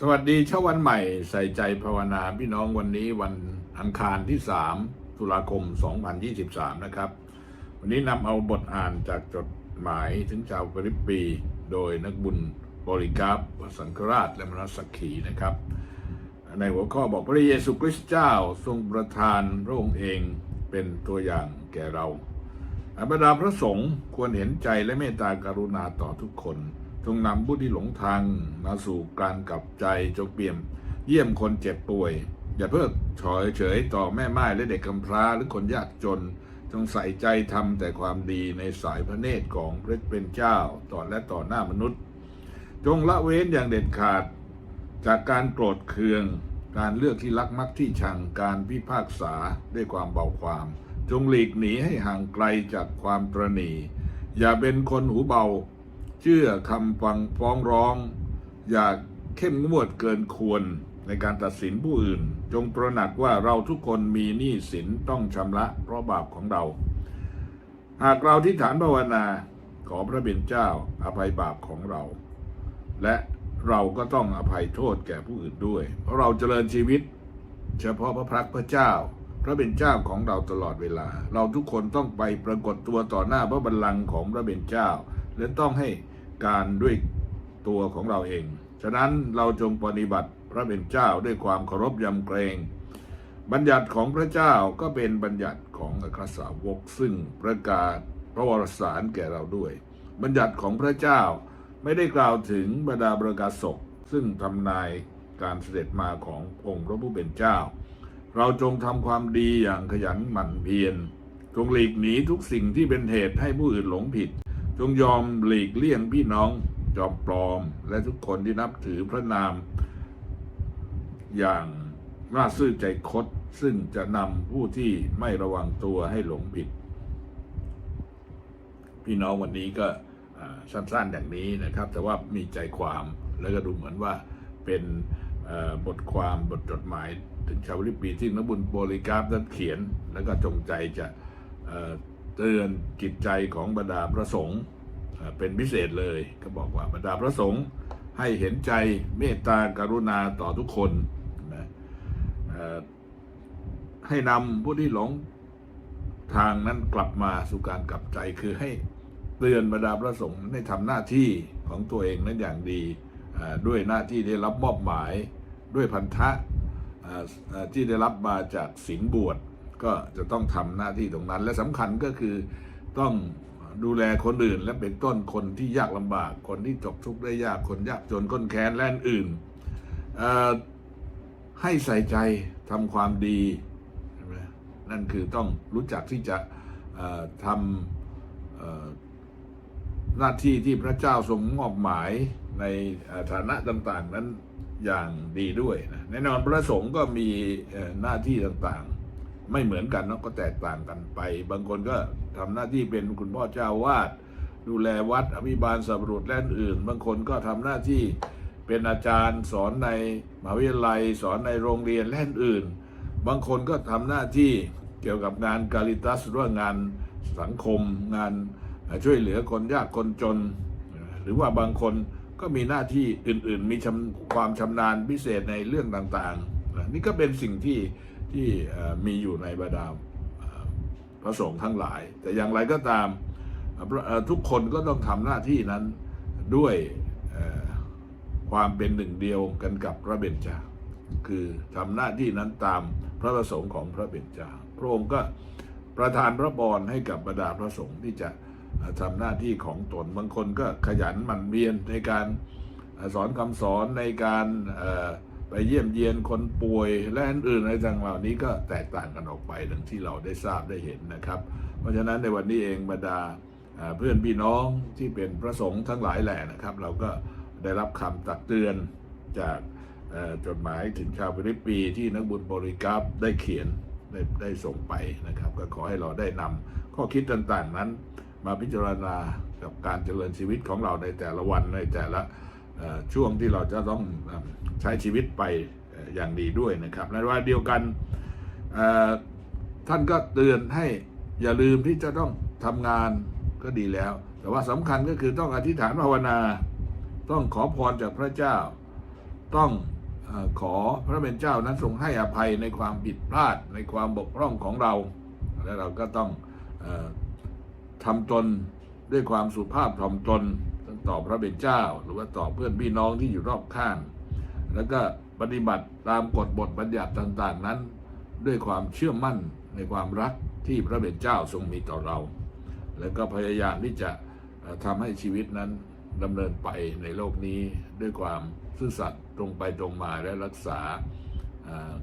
สวัสดีเช้าวันใหม่ใส่ใจภาวนาพี่น้องวันนี้วันอังคารที่ 3 ตุลาคม 2023 นะครับ วันนี้นำเอาบทอ่านจากจดหมายถึงชาวฟิลิปปี โดยนักบุญบริกราฟวสังคราชและมรสักขีนะครับ ในหัวข้อบอกพระเยซูคริสต์เจ้าทรงประทานพระองค์เองเป็นตัวอย่างแก่เราบรรดาพระสงฆ์ควรเห็นใจและเมตตากรุณาต่อทุกคน จงนำผู้ที่หลงทางมาสู่การกลับใจจงเปี่ยม เยี่ยมคนเจ็บป่วย อย่าเพิกเฉยเฉยต่อแม่ไม้และเด็กกำพร้าหรือคนยากจน จงใส่ใจทำแต่ความดีในสายพระเนตรของพระเป็นเจ้าต่อและต่อหน้ามนุษย์ จงละเว้นอย่างเด็ดขาด จากการโกรธเคือง การเลือกที่รักมักที่ชังการพิพากษาด้วยความเบาความ จงหลีกหนีให้ห่างไกลจากความตรณีอย่าเป็นคนหูเบา เชื่อคำฟังฟ้องร้อง อย่าเข้มงวดเกินควรในการตัดสินผู้อื่น จงตระหนักว่าเราทุกคนมีหนี้สินต้องชำระเพราะบาปของเรา หากเราที่ฐานภาวนาขอพระเป็นเจ้าอภัยบาปของเรา และเราก็ต้องอภัยโทษแก่ผู้อื่นด้วย เพราะเราเจริญชีวิต เฉพาะพระพักพระเจ้า พระเป็นเจ้าของเราตลอดเวลา เราทุกคนต้องไปปรากฏตัวต่อหน้าพระบัลลังก์ของพระเป็นเจ้า และต้องให้ การด้วยตัวของเราเอง ฉะนั้นเราจงปฏิบัติพระเป็นเจ้าด้วยความเคารพยำเกรง บัญญัติของพระเจ้าก็เป็นบัญญัติของอัครสาวกซึ่งประกาศพระวรสารแก่เราด้วย บัญญัติของพระเจ้าไม่ได้กล่าวถึงบรรดาประกาศกซึ่งทำนายการเสด็จมาขององค์พระผู้เป็นเจ้า เราจงทำความดีอย่างขยันหมั่นเพียรจงหลีกหนีทุกสิ่งที่เป็นเหตุให้ผู้อื่นหลงผิด จงยอมหลีกเลี่ยงพี่น้องจอมปลอม และทุกคนที่นับถือพระนาม อย่างน่าซื่อใจคดซึ่งจะนำผู้ที่ไม่ระวังตัวให้หลงผิด พี่น้องวันนี้ก็สั้นๆอย่างนี้นะครับ แต่ว่ามีใจความแล้วก็ดูเหมือนว่าเป็นบทความบทจดหมาย ถึงชาวลิปปีที่นบุญโบริกราฟนั้นเขียน แล้วก็จงใจจะ เตือนจิตใจของบรรดาพระสงฆ์เป็นพิเศษเลยก็บอกว่าบรรดาพระสงฆ์ให้เห็นใจเมตตากรุณาต่อทุกคนนะให้นำผู้ที่หลงทางนั้นกลับมาสู่การกลับใจคือให้เตือนบรรดาพระสงฆ์ให้ทำหน้าที่ของตัวเองนั้นอย่างดีด้วยหน้าที่ได้รับมอบหมายด้วยพันธะที่ได้รับมาจากศีลบวช ก็จะต้องทำหน้าที่ตรงนั้น และสำคัญก็คือต้องดูแลคนอื่น และเป็นต้นคนที่ยากลำบาก คนที่ตกทุกข์ได้ยากคนยากจนคนแค้นและอื่นให้ใส่ใจทำความดีนั่นคือต้องรู้จักที่จะทำหน้าที่ที่พระเจ้าทรงมอบหมายในฐานะต่าง ๆ นั้นอย่างดีด้วยนะแน่นอนพระสงฆ์ก็มีหน้าที่ต่างๆ ไม่เหมือนกันเนาะก็แตกต่างกันไป บางคนก็ทำหน้าที่เป็นคุณพ่อเจ้าวาด ดูแลวัดอภิบาลสับรุษและอื่น บางคนก็ทำหน้าที่เป็นอาจารย์สอนในมหาวิทยาลัย สอนในโรงเรียนและอื่น บางคนก็ทำหน้าที่เกี่ยวกับงานการิตัสหรือว่างานสังคม งานช่วยเหลือคนยากคนจน หรือว่าบางคนก็มีหน้าที่อื่น ๆ มีความชำนาญพิเศษในเรื่องต่างๆ นี่ก็เป็นสิ่งที่ ที่มีอยู่ในบรรดาพระสงฆ์ทั้งหลาย แต่อย่างไรก็ตามทุกคนก็ต้องทำหน้าที่นั้นด้วยความเป็นหนึ่งเดียวกันกับพระเบญจาคือทำหน้าที่นั้นตามพระประสงค์ของพระเบญจาพระองค์ก็ประทานพระบรให้กับบรรดาพระสงฆ์ที่จะทำหน้าที่ของตนบางคนก็ขยันหมั่นเวียนในการสอนคำสอนในการ ไปเยี่ยมเยียนคนป่วยและอื่นอะไรต่างเหล่านี้ก็แตกต่างกันออกไปดังที่เราได้ทราบได้เห็นนะครับ เพราะฉะนั้นในวันนี้เองบรรดาเพื่อนพี่น้องที่เป็นพระสงฆ์ทั้งหลายแหล่นะครับ เราก็ได้รับคำตักเตือนจากจดหมายถึงชาวฟิลิปปีที่นักบุญบริกราฟได้เขียนได้ได้ส่งไปนะครับ ก็ขอให้เราได้นำข้อคิดต่างๆนั้น มาพิจารณากับการเจริญชีวิตของเราในแต่ละวันในแต่ละ ช่วงที่เราจะต้องใช้ชีวิตไปอย่างดีด้วยนะครับในวันเดียวกันท่านก็เตือนให้อย่าลืมที่จะต้องทำงานก็ดีแล้ว แต่ว่าสำคัญก็คือต้องอธิษฐานภาวนา ต้องขอพรจากพระเจ้า ต้องอขอพระเป็นเจ้านั้นทรงให้อภัยในความผิดพลาดในความบกพร่องของเรา และเราก็ต้องออทำตนด้วยความสุภาพถ่อมตน ต่อพระเป็นเจ้า หรือว่าต่อเพื่อนพี่น้องที่อยู่รอบข้าง แล้วก็ปฏิบัติตามกฎบทบัญญัติต่างๆนั้น ด้วยความเชื่อมั่นในความรักที่พระเป็นเจ้าทรงมีต่อเรา แล้วก็พยายามที่จะเอ่อทำให้ชีวิตนั้นดำเนินไปในโลกนี้ด้วยความซื่อสัตย์ตรงไปตรงมาและรักษา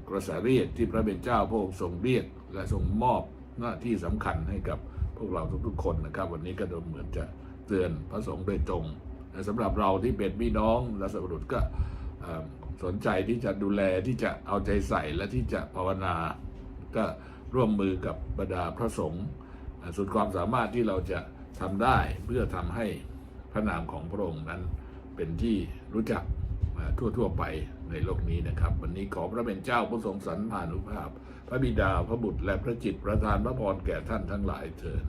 กระแสเรียกที่พระเป็นเจ้าพระองค์ทรงเรียกและทรงมอบหน้าที่สำคัญให้กับพวกเราทุกๆคนนะครับ วันนี้ก็ดูเหมือนจะ เตือนพระสงฆ์โดยตรงสำหรับเราที่เป็นพี่น้องและสรุก็สนใจที่จะดูแลที่จะเอาใจใส่และที่จะภาวนา ก็ร่วมมือกับบรรดาพระสงฆ์สุดความสามารถที่เราจะทำได้เพื่อทำให้พระนามของพระองค์นั้นเป็นที่รู้จักอ่าทั่วๆไปในโลกนี้นะครับ วันนี้ขอพระเป็นเจ้าผู้ทรงสรรพานุภาพ พระบิดาพระบุตรและพระจิตประทานพระพรแก่ท่านทั้งหลายเถิด